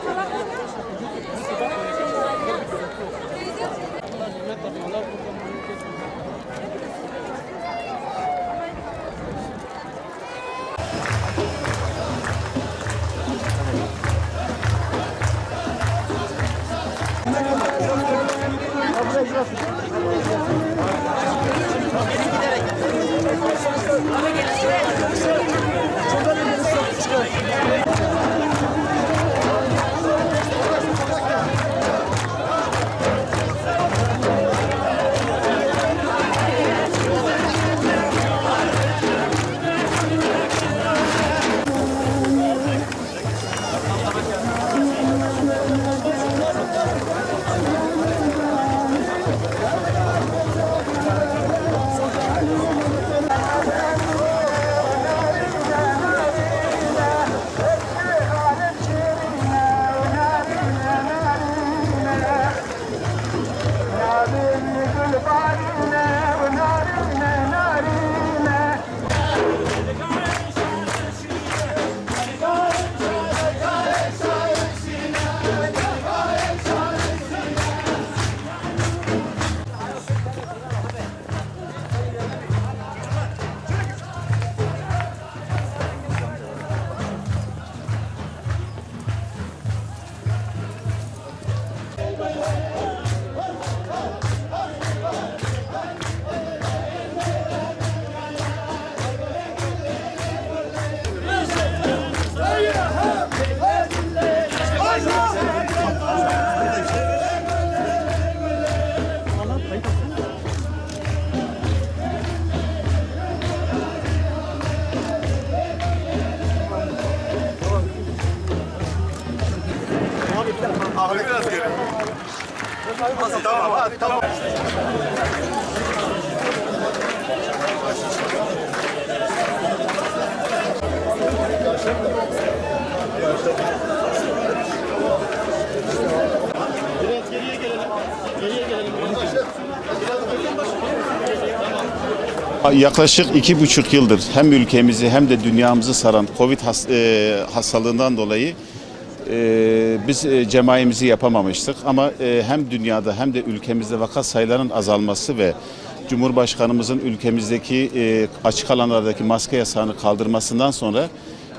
Kalau Tamam, hadi, tamam. Yaklaşık iki buçuk yıldır hem ülkemizi hem de dünyamızı saran Covid e, hastalığından dolayı e, biz e, cemaimizi yapamamıştık. Ama e, hem dünyada hem de ülkemizde vaka sayılarının azalması ve Cumhurbaşkanımızın ülkemizdeki e, açık alanlardaki maske yasağını kaldırmasından sonra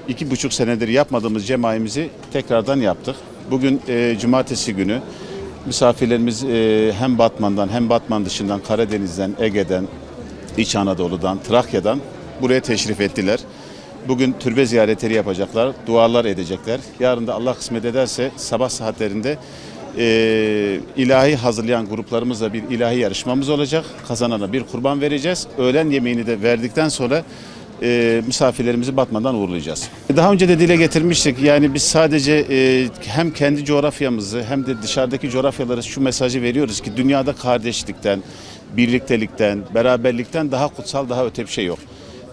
iki buçuk senedir yapmadığımız cemaimizi tekrardan yaptık. Bugün e, cumartesi günü misafirlerimiz hem Batman'dan hem Batman dışından Karadeniz'den, Ege'den, İç Anadolu'dan, Trakya'dan buraya teşrif ettiler. Bugün türbe ziyaretleri yapacaklar, dualar edecekler. Yarın da Allah kısmet ederse sabah saatlerinde e, ilahi hazırlayan gruplarımızla bir ilahi yarışmamız olacak. Kazanana bir kurban vereceğiz. Öğlen yemeğini de verdikten sonra e, misafirlerimizi batmadan uğurlayacağız. Daha önce de dile getirmiştik. Yani biz sadece e, hem kendi coğrafyamızı hem de dışarıdaki coğrafyalara şu mesajı veriyoruz ki dünyada kardeşlikten, birliktelikten, beraberlikten daha kutsal, daha öte bir şey yok.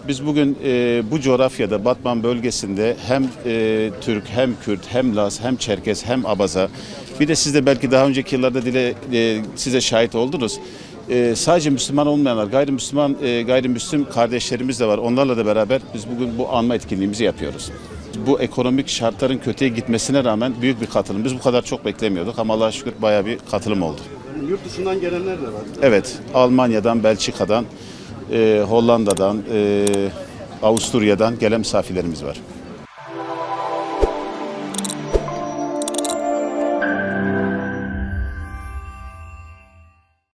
Biz bugün e, bu coğrafyada Batman bölgesinde hem e, Türk hem Kürt hem Laz hem Çerkes hem Abaza bir de siz de belki daha önceki yıllarda dile e, size şahit oldunuz. E, sadece Müslüman olmayanlar, gayrimüslim e, gayrimüslim kardeşlerimiz de var. Onlarla da beraber biz bugün bu anma etkinliğimizi yapıyoruz. Bu ekonomik şartların kötüye gitmesine rağmen büyük bir katılım. Biz bu kadar çok beklemiyorduk ama Allah'a şükür bayağı bir katılım oldu. Yurt dışından gelenler de var. Evet, Almanya'dan, Belçika'dan, e, Hollanda'dan, e, Avusturya'dan gelen misafirlerimiz var.